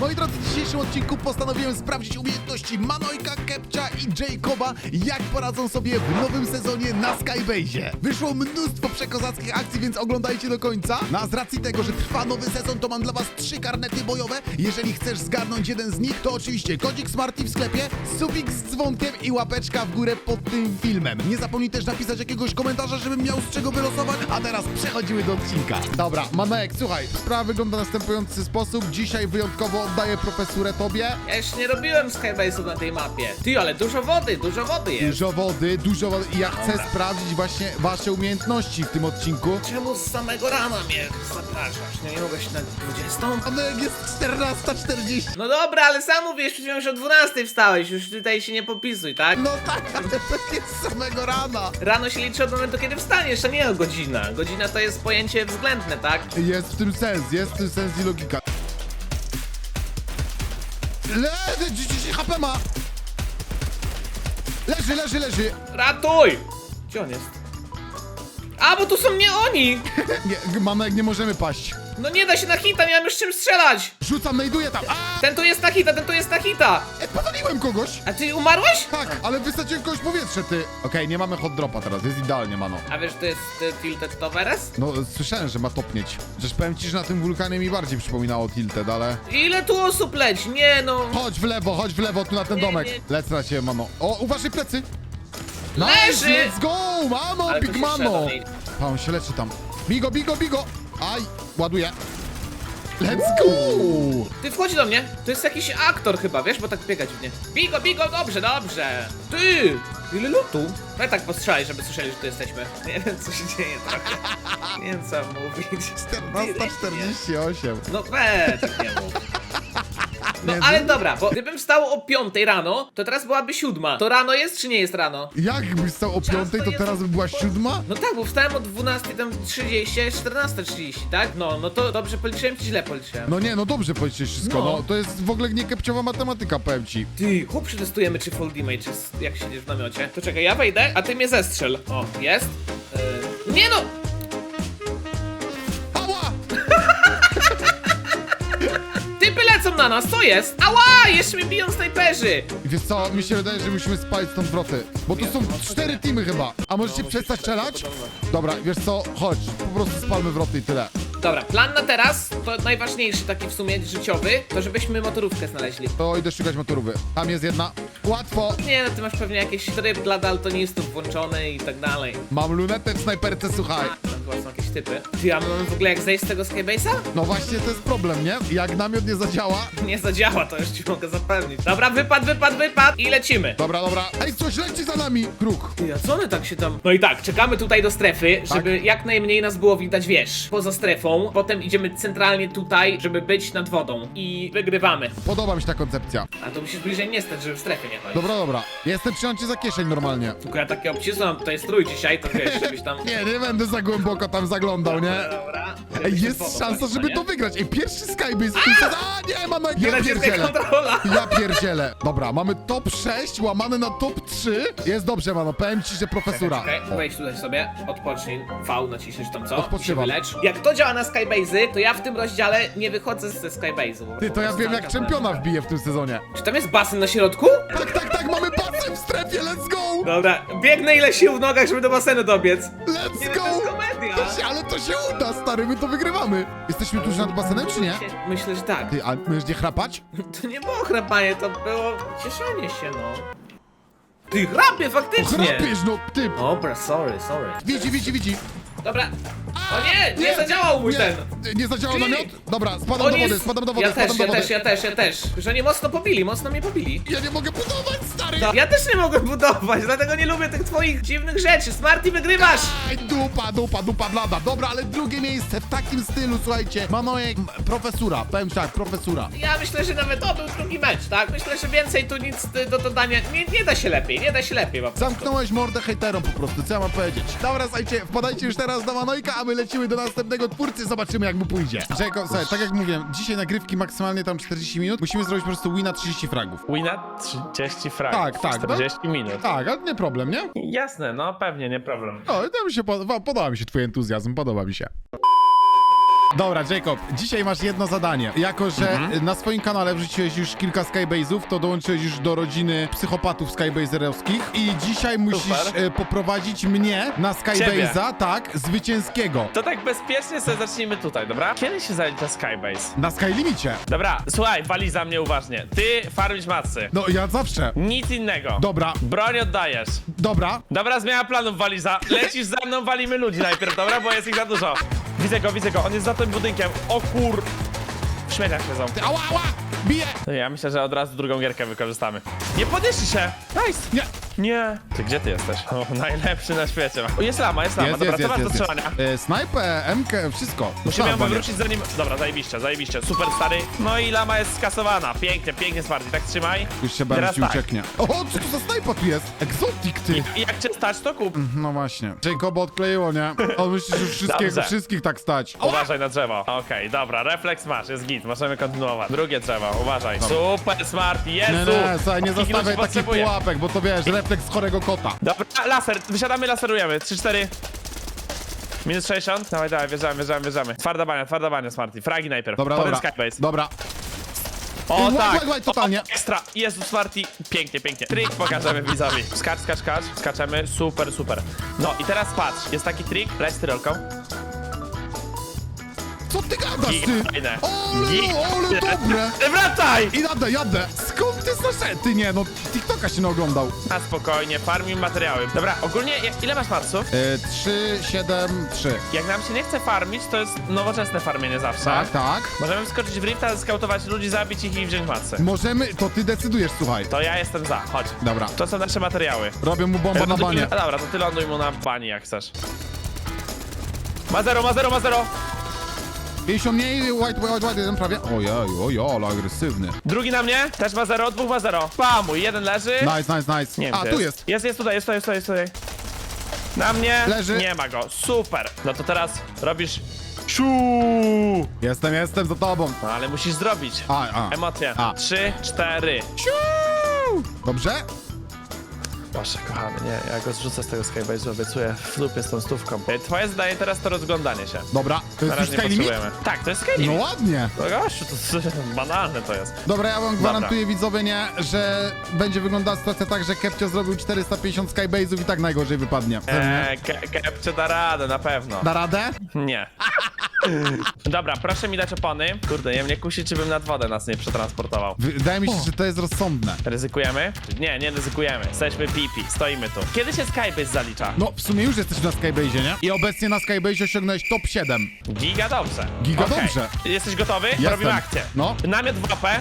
Moi drodzy, w dzisiejszym odcinku postanowiłem sprawdzić umiejętności Manojka, Kepcia i Jacoba, jak poradzą sobie w nowym sezonie na Skybase'ie. Wyszło mnóstwo przekozackich akcji, więc oglądajcie do końca. No a z racji tego, że trwa nowy sezon, to mam dla was trzy karnety bojowe. Jeżeli chcesz zgarnąć jeden z nich, to oczywiście kodzik Smarty w sklepie, subik z dzwonkiem i łapeczka w górę pod tym filmem. Nie zapomnij też napisać jakiegoś komentarza, żebym miał z czego wylosować. A teraz przechodzimy do odcinka. Dobra, Manojek, słuchaj, sprawa wygląda w następujący sposób. Dzisiaj wyjątkowo oddaję profesurę tobie. Ja jeszcze nie robiłem Skybase'u na tej mapie. Ty, ale dużo wody, dużo wody jest. Dużo wody, dużo wody i ja chcę Dobra. sprawdzić właśnie wasze umiejętności w tym odcinku. Czemu z samego rana mnie zapraszasz? Nie, nie mogę się na 20? Manojek jest 14.40. No dobra, ale sam mówisz, że o 12 wstałeś, już tutaj się nie popisuj, tak? No tak, ale to jest z samego rana. Rano się liczy od momentu, kiedy wstaniesz, a nie godzina. Godzina to jest pojęcie względne, tak? Jest w tym sens, jest w tym sens i logika. Le, 10 HP ma. Leży, leży, leży. Ratuj! Gdzie on jest? A, bo tu są nie oni! Nie, mamy, nie możemy paść. No nie da się na hita, mam już czym strzelać! Rzucam, znajduję tam. A, Ten tu jest na hita, ten tu jest na hita! E, powaliłem kogoś. A ty umarłeś? Tak, ale wysadziłem kogoś w powietrze, ty. Okej, nie mamy hot dropa teraz, jest idealnie, mano. A wiesz, to jest y, Tilted Toveres? No, słyszałem, że ma topnieć. Przecież powiem ci, że na tym wulkanie mi bardziej przypominało Tilted, ale... Ile tu osób leci? Nie no. Chodź w lewo, chodź w lewo, tu na ten Nie, domek. nie. Lecę na ciebie, mano. O, uważaj plecy. Leży! Let's go, mano, Ale to big się strzela mniej. Pa, on się leczy tam. Bigo, bigo, bigo. Aj, ładuję. Let's go. Ty wchodzi do mnie. To jest jakiś aktor chyba, wiesz, bo tak biega dziwnie. Bigo, bigo, dobrze, dobrze. Ty! Ile lutu? No i tak postrzelaj, żeby słyszeli, że tu jesteśmy. Nie wiem, co się dzieje trochę. Nie wiem, co mówić. 14.48. No weź, nie mów. No Nie, ale no- dobra, bo gdybym wstał o 5 rano, to teraz byłaby siódma. To rano jest czy nie jest rano? Jakbyś stał o piątej, to jest- teraz by była siódma? No tak, bo wstałem o 12 tam 30, a jest 14.30, tak? No, no to dobrze policzyłem czy źle policzyłem? No nie, no dobrze powiedziałeś wszystko, no. No. To jest w ogóle niekepciowa matematyka, powiem ci. Ty, chłop przetestujemy czy full damage jest, jak siedzisz w namiocie. To czekaj, ja wejdę, a ty mnie zestrzel. O, jest? Yy... Nie no! Lecą na nas, co jest? Ała! Jeszcze mnie biją snajperzy! I wiesz co, mi się wydaje, że musimy spalić stąd wroty. Bo tu są cztery teamy chyba. A możecie przestać strzelać? Dobra, wiesz co, chodź, po prostu spalmy wroty i tyle. Dobra, plan na teraz, to najważniejszy taki w sumie życiowy, to żebyśmy motorówkę znaleźli. To idę szukać motorówy. Tam jest jedna. Łatwo. Nie no, ty masz pewnie jakiś tryb dla daltonistów włączony i tak dalej. Mam lunetę w snajperce, słuchaj. A, tam chyba są jakieś typy. Ty, a my mamy w ogóle jak zejść z tego Skybase'a? No właśnie, to jest problem, nie? Jak namiot nie zadziała. Nie zadziała, to już ci mogę zapewnić. Dobra, wypad, wypad, wypad i lecimy. Dobra, dobra. Ej, coś leci za nami! Kruk. Ty, a co one tak się tam... No i tak, czekamy tutaj do strefy, żeby jak najmniej nas było widać, wiesz, poza strefą. Potem idziemy centralnie tutaj, żeby być nad wodą. I wygrywamy. Podoba mi się ta koncepcja. A to musisz bliżej nie stać, żeby w strefie nie chodzić. Dobra, dobra. Jestem przyjąć cię za kieszeń normalnie. Tylko ja takie obcisłam tutaj strój dzisiaj, to wiesz, żebyś tam... Nie, nie będę za głęboko tam zaglądał, nie? Dobra. Ej, jest szansa, żeby to wygrać. Ej, pierwszy tym sezonie. A, nie, mamy Nie ja pierdzielę. kontrola! Ja pierdzielę. Dobra, mamy top 6 łamane na top 3. Jest dobrze, mano. Powiem ci, że profesura. Czekaj, O. wejdź tutaj sobie, odpocznij, V naciśniesz tam co? Odpoczywam. I się wylecz. Jak to działa na Skybase'y, to ja w tym rozdziale nie wychodzę ze Skybase'u. bo Ty, po to ja prostu wiem jak czempiona wbiję w tym sezonie. Czy tam jest basen na środku? Tak, tak, tak, mamy basen w strefie, let's go! Dobra, biegnę ile sił w nogach, żeby do basenu dobiec. Się, ale to się uda, stary, my to wygrywamy. Jesteśmy tuż nad basenem, czy nie? Myślę, że tak. Ty, a możesz nie chrapać? To nie było chrapanie, to było cieszenie się, no. Ty chrapie, faktycznie! Chrapiesz, no, ty. Dobra, sorry, sorry. Widzi, widzi, widzi. Dobra. O nie, nie, zadziałał mój nie, ten. Nie zadziałał Ty. namiot? Dobra, spadam Oni do wody, spadam do wody, Ja spadam też, do ja wody. też, ja też, ja też. Że nie mocno pobili, mocno mnie pobili. Ja nie mogę budować, stary! Ja też nie mogę budować, dlatego nie lubię tych twoich dziwnych rzeczy. Smarty, wygrywasz! Aj, dupa, dupa, dupa, blada. Dobra, ale drugie miejsce w takim stylu, słuchajcie. Manojek, m, profesura, powiem ci tak, profesura. Ja myślę, że nawet to był drugi mecz, tak? Myślę, że więcej tu nic y, do dodania. Nie, nie da się lepiej, nie da się lepiej po prostu. Zamknąłeś mordę hejterom po prostu, co ja mam powiedzieć? Dobra, słuchajcie, wpadajcie już teraz do Manojka, a my lecimy do następnego twórcy, zobaczymy jak mu pójdzie. Jacob, słuchaj, tak jak mówiłem, dzisiaj nagrywki maksymalnie tam 40 minut, musimy zrobić po prostu wina 30 fragów. Wina 30 fragów. Tak, tak, 40 minut. Tak, ale nie problem, nie? Jasne, no pewnie, nie problem. No, to mi się podoba, podoba mi się twój entuzjazm, podoba mi się. Dobra, Jacob, dzisiaj masz jedno zadanie. Jako, że Mhm. na swoim kanale wrzuciłeś już kilka skybase'ów, to dołączyłeś już do rodziny psychopatów skybaserowskich i dzisiaj musisz Super. e, poprowadzić mnie na skybase'a, tak, zwycięskiego. To tak bezpiecznie sobie zacznijmy tutaj, dobra? Kiedy się zalicza Skybase? Na skylimicie. Dobra, słuchaj, wali za mnie uważnie. Ty farmisz macy. No, ja zawsze. Nic innego. Dobra, Broń oddajesz. dobra. Dobra, zmiana planów, waliza. Lecisz za mną, walimy ludzi najpierw, dobra? Bo jest ich za dużo. Widzę go, widzę go, on jest za tym budynkiem. O kur... W śmieciach siedzą. Ty, ała, ała, bije. Ja myślę, że od razu drugą gierkę wykorzystamy. Nie podnieśli się! Nice! Nie. Nie. Ty gdzie ty jesteś? O, najlepszy na świecie. O, jest lama, jest lama. Jest, Dobra, jest, co masz do jest, strzelania? jest. E, Snajpę, MK, wszystko. Musimy ją Dobra, wywrócić zanim... Dobra, zajebiście, zajebiście. Super stary. No i lama jest skasowana. Pięknie, pięknie Smarty. Tak trzymaj. Już się Teraz ci tak. ucieknie. O, co to za snajpa tu jest? Egzotik, ty. I jak cię stać, to kup. No właśnie. Jacoba odkleiło, nie? On myśli, że wszystkiego, Dobrze. wszystkich tak stać. O, Uważaj na drzewo. Okej, dobra, refleks masz, jest git, możemy kontynuować. Drugie drzewo, uważaj. Super Smarty, Jezu! nie, nie, słuchaj, nie zostawiaj takich potrzebuję. pułapek, bo to wiesz, refleks chorego kota. Dobra, laser, wysiadamy, laserujemy. 3-4. Minus 60. Dawaj, dawaj, wjeżdżamy, wjeżdżamy, wjeżdżamy. Twarda bania, twarda bania, Smarty. Fragi najpierw. Dobra, Potem dobra. Skybase. Dobra. O Łaj, tak! łaj, łaj, totalnie. O, ekstra! Jezu, Smarty. Pięknie, pięknie. Trik pokażemy widzowi. Skacz, skacz, skacz. Skaczemy. Super, super. No i teraz patrz. Jest taki trik. Leć tyrolką. Ty gadasz, ty? Fajne. Ole, fajne. dobre. Wracaj! I jadę, jadę. Skąd ty znasz? Ty nie, no TikToka się nie oglądał. Na spokojnie, farmim materiały. Dobra, ogólnie jak- ile masz marsów? E, 3, 7, 3. Jak nam się nie chce farmić, to jest nowoczesne farmienie zawsze. Tak, tak. Możemy wskoczyć w rifta, skautować ludzi, zabić ich i wziąć macy. Możemy, to ty decydujesz, słuchaj. To ja jestem za, chodź. Dobra. To są nasze materiały. Robię mu bomba na banie. A dobra, to ty ląduj mu na bani jak chcesz. Ma zero, ma zero, ma zero! 50 mniej, white, white, white, jeden prawie. Ojej, ojej, ale agresywny. Drugi na mnie, też ma zero, dwóch ma zero. Pamuj, jeden leży. Nice, nice, nice. Nie wiem, A, gdzie tu jest. Jest, jest tutaj, jest tutaj, jest tutaj, jest tutaj. Na mnie. Leży. Nie ma go, super. No to teraz robisz... Siu! Jestem, jestem za tobą. No ale musisz zrobić. A, a. Emocje. A. Trzy, cztery. Siu! Dobrze? Proszę, kochany, nie, ja go zrzucę z tego Skybase'u, obiecuję w lupie z tą stówką. E, Twoje zadanie teraz to rozglądanie się. Dobra, to Na jest już razie nie potrzebujemy. Tak, to jest Sky No ładnie. No gościu, to, to banalne to jest. Dobra, ja wam gwarantuję widzowie, nie, że będzie wyglądała sytuacja tak, że Kepcio zrobił 450 skybase'ów i tak najgorzej wypadnie. Eee, Ke- Kepcie da radę, na pewno. Da radę? Nie. Dobra, proszę mi dać opony. Kurde, nie mnie kusi, czy bym nad wodę nas nie przetransportował. Wydaje mi się, że to jest rozsądne. Ryzykujemy? Nie, nie ryzykujemy. Jesteśmy pipi, stoimy tu. Kiedy się Skybase zalicza? No, w sumie już jesteś na Skybase'ie, nie? I obecnie na Skybase'ie osiągnąłeś top 7. Giga dobrze. Giga Okej. dobrze. Jesteś gotowy? Jestem. Robimy akcję. No. Namiot w łapę.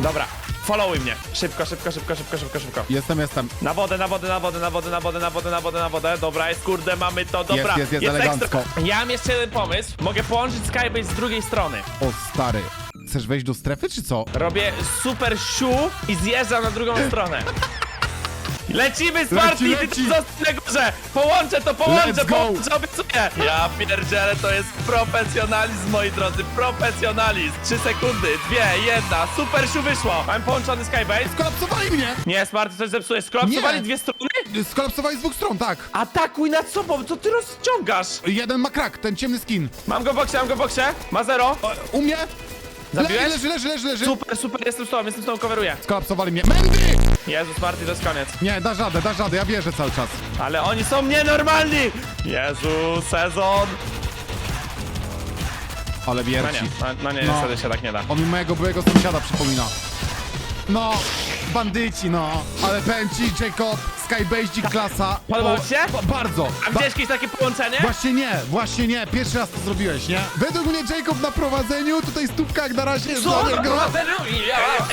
Dobra. Followuj mnie. Szybko, szybko, szybko, szybko, szybko, szybko. Jestem, jestem. Na wodę, na wodę, na wodę, na wodę, na wodę, na wodę, na wodę, na wodę. Dobra, jest kurde, mamy to, dobra. jest, jest elegancko. ekstra. Ja mam jeszcze jeden pomysł. Mogę połączyć Skybase z drugiej strony. O, stary. Chcesz wejść do strefy, czy co? Robię super siu i zjeżdżam na drugą stronę. Lecimy, Smarty, Leci, ty leci. zostań na górze! Połączę to, połączę, Let's go. połączę, obiecuję! Ja pierdzielę, to jest profesjonalizm, moi drodzy, profesjonalizm! Trzy sekundy, dwie, jedna, super siu wyszło! Mam połączony Skybase. Skolapsowali mnie! Nie, Smarty, coś zepsujesz, skolapsowali Nie. dwie strony? Skolapsowali z dwóch stron, tak. Atakuj nad sobą, co ty rozciągasz? Jeden ma krak, ten ciemny skin. Mam go w boksie, mam go w boksie, ma zero. O, u mnie? Zabiłeś? Le leży, leży, leży, leży. Super, super, jestem z tobą, jestem z tobą, coveruję. Skolapsowali mnie. Mendy! Jezus, Smarty, to jest koniec. Nie, da radę, da radę, ja wierzę cały czas. Ale oni są nienormalni! Jezu, sezon! Ale No wierci. nie, no, no nie, No. niestety się tak nie da. On mi mojego byłego sąsiada przypomina. No, bandyci, no. Ale powiem ci, Jacob, Skybase klasa. Podobało O, ci się? ba- Bardzo. A Ba- widziałeś kiedyś takie połączenie? Właśnie nie, właśnie nie. Pierwszy raz to zrobiłeś, nie? Według mnie Jacob na prowadzeniu, tutaj stópka jak na razie jest dla niego.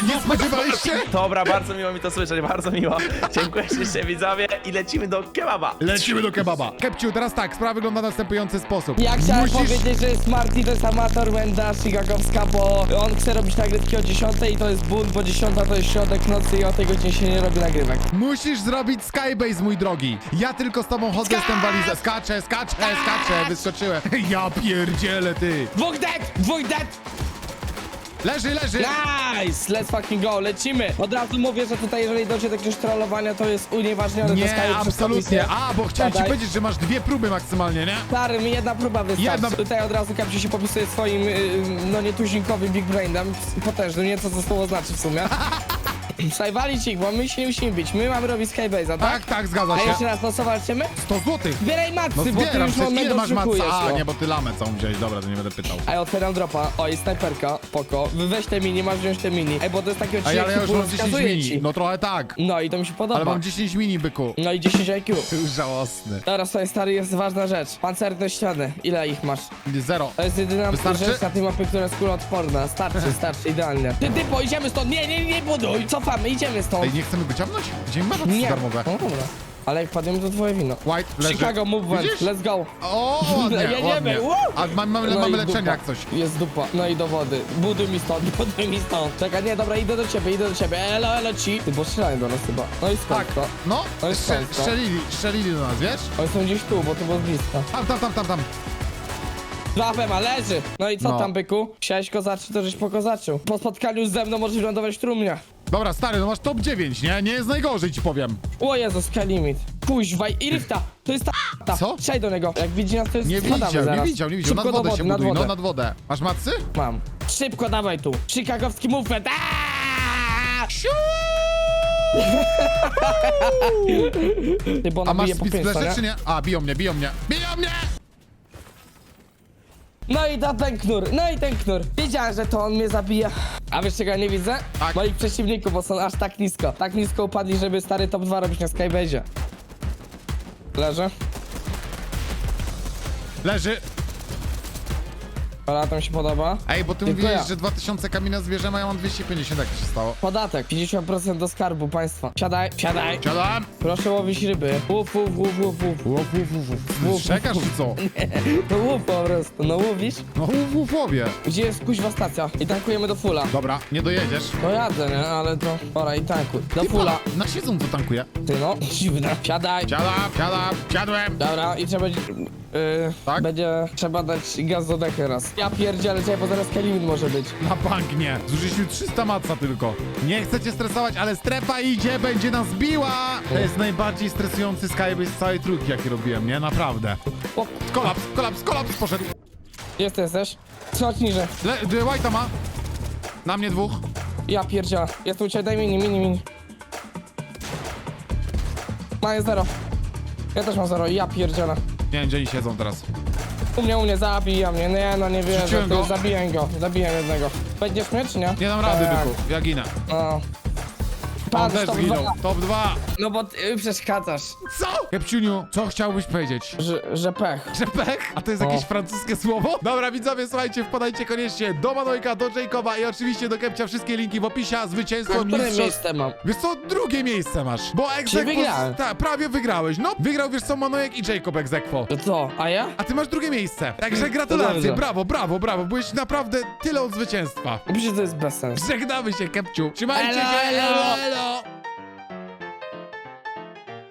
Nie spodziewaliście? Dobra, bardzo miło mi to słyszeć, bardzo miło. Dziękuję ślicznie widzowie i lecimy do kebaba. Lecimy do kebaba. Kepciu, teraz tak, sprawa wygląda w następujący sposób. Ja chciałem Musisz... powiedzieć, że Smarty to jest amator Wenda Chicagowska, bo on chce robić nagrywki o 10 i to jest bunt, bo 10 to jest środek nocy i o tej godzinie się nie robi nagrywek. Musisz zrobić skybase, mój drogi. Ja tylko z tobą chodzę, jestem walizę. Skaczę, skaczę, skaczę, wyskoczyłem. Ja pierdzielę, ty. Dwóch dead! Dwóch dead! Leży, leży! Nice! Let's fucking go, lecimy! Od razu mówię, że tutaj jeżeli dojdzie do jakiegoś trollowania, to jest unieważnione Nie, przez absolutnie. komisję. A, bo chciałem ci powiedzieć, że masz dwie próby maksymalnie, nie? Stary, mi jedna próba wystarczy. Jedna- Tutaj od razu Kapci się popisuje swoim, y, no nie tuzinkowym Big Brainem, potężnym, nie co to słowo znaczy w sumie. Słuchaj, walić ich, bo my się nie musimy bić, my mamy robić Skybase'a, tak? Tak, tak, zgadza A się. jeszcze raz, no co walczymy? 100 złotych. Zbieraj macy, No bo ty zbieram, już przecież ile masz matca? A, nie, bo ty lamę całą wziąłeś, dobra, to nie będę pytał. Ej, otwieram dropa. O, jest snajperka, poko. Wy Weź te mini, masz wziąć te mini. Ej, bo to jest taki Ej, odcinek, ale ja już mam 10 wskazuje mini. ci. No trochę tak. No i to mi się podoba. Ale mam 10 mini, byku. No i 10 IQ. Ty już żałosny. Teraz tutaj stary jest ważna rzecz. Pancerne ściany. Ile ich masz? Zero. To jest jedyna Wystarczy? rzecz na tej mapie, która jest kuloodporna. Starczy, starczy, idealnie. Ty, typo, idziemy stąd. Nie, nie, nie buduj. Cofamy, idziemy stąd. Ej, nie chcemy go ciągnąć? Gdzie ma nie. darmowe? No dobra. Ale jak padniemy, to twoje wino. White, leży. Chicago Movement, Widzisz? let's go. O, ładnie, Jedziemy, ładnie. A mamy, mamy, No mamy i leczenie dupa. jak coś. Jest dupa. No i do wody. Buduj mi stąd, buduj mi stąd. Czekaj, nie, dobra, idę do ciebie, idę do ciebie. Elo, elo ci. Ty, bo strzelają do nas chyba. No i skąd Tak, to? no, To jest strze- często. strzelili, strzelili do nas, wiesz? Oni są gdzieś tu, bo to było blisko. Tam, tam, tam, tam, tam. Dwa ma leży. No i co No. tam, byku? Chciałeś kozaczyć, to żeś pokozaczył. Po spotkaniu ze mną możesz lądować w trumnie. Dobra, stary, no masz top 9, nie? Nie jest najgorzej, ci powiem. O Jezu, sky limit. Kuźwa, i rifta. To jest ta... ta. Co? Strzelaj do niego. Jak widzi nas, to jest Nie spadamy widział, nie zaraz. widział, nie widział. Szybko Nad wodę do wody, się nad buduj, wodę. no nad wodę. Masz macy? Mam. Szybko dawaj tu. Chicagowski movement. Aaaa! Ty, bo A ona masz bije po speed pięć, splash, nie? czy nie? A, biją mnie, biją mnie. Biją mnie! No i ta, ten knur, no i ten knur. Wiedziałem, że to on mnie zabija. A wiesz czego ja nie widzę? Tak. Moich przeciwników, bo są aż tak nisko. Tak nisko upadli, żeby stary top 2 robić na Skybase'ie. Leży. Leży. Ale to mi się podoba. Ej, bo ty Tylko mówiłeś, ja. że 2000 kamienia zwierzę, a ja mam 250, jak to się stało? Podatek, 50% do skarbu państwa. Siadaj, siadaj. Siadam! Proszę łowić ryby. Łup, łup, łup, łup, łup. Łup, łup, łup, łup. Czekasz czy co? No łup po prostu, no łowisz. No łup, łup, łowie. Gdzie jest kuźwa stacja? I tankujemy do fulla. Dobra, nie dojedziesz. No jadę, nie? Ale to... Ora, i tankuj. Do Ty pa, Na siedzą to tankuje. Ty no, dziwne. Siadaj. Siadam, siadam, siadłem. Dobra, i trzeba... Yy, Tak? Będzie trzeba dać gaz do dechy raz. Ja pierdzielę, czekaj, bo zaraz Kelimit może być. Na bank nie. Zużyliśmy 300 maca tylko. Nie chcę cię stresować, ale strefa idzie, będzie nas biła. To jest najbardziej stresujący skybase z całej trójki, jaki robiłem, nie? Naprawdę. O, Kolaps, kolaps, kolaps poszedł. gdzie ty jesteś? Schodź niżej. Le, y, White'a ma. Na mnie dwóch. Ja pierdzielę. Jestem u ciebie, daj mini, mini, mini. Maję zero. Ja też mam zero, ja pierdzielę. Nie wiem, gdzie oni siedzą teraz. U mnie, u mnie, zabija mnie. Nie, no nie wierzę. Rzuciłem Ty, go. zabiję go, zabiję jednego. Będziesz mnie, czy nie? Nie dam rady, Tak. byku. Ja ginę. No. On Patrz, też to zginął. dwa. Top 2. No bo ty przeszkadzasz, Co? Kepciuniu, co chciałbyś powiedzieć? że, że pech. Że pech? A to jest O. jakieś francuskie słowo? Dobra, widzowie, słuchajcie, wpadajcie koniecznie do Manojka, do Jacoba i oczywiście do Kepcia. Wszystkie linki w opisie, a zwycięstwo Które mistrzostw... miejsce mam? Wiesz co, drugie miejsce masz, bo Egzekwo... wygrałem? Tak, prawie wygrałeś, no. Wygrał, wiesz co, Manojek i Jacob Egzekwo. To co, a ja? A ty masz drugie miejsce. Także gratulacje, dobrze. brawo, brawo, brawo. Byłeś naprawdę tyle od zwycięstwa. Przecież to jest bez sensu. Żegnamy się, Kepciu. Trzymajcie Elo, się, elo. elo. Elo.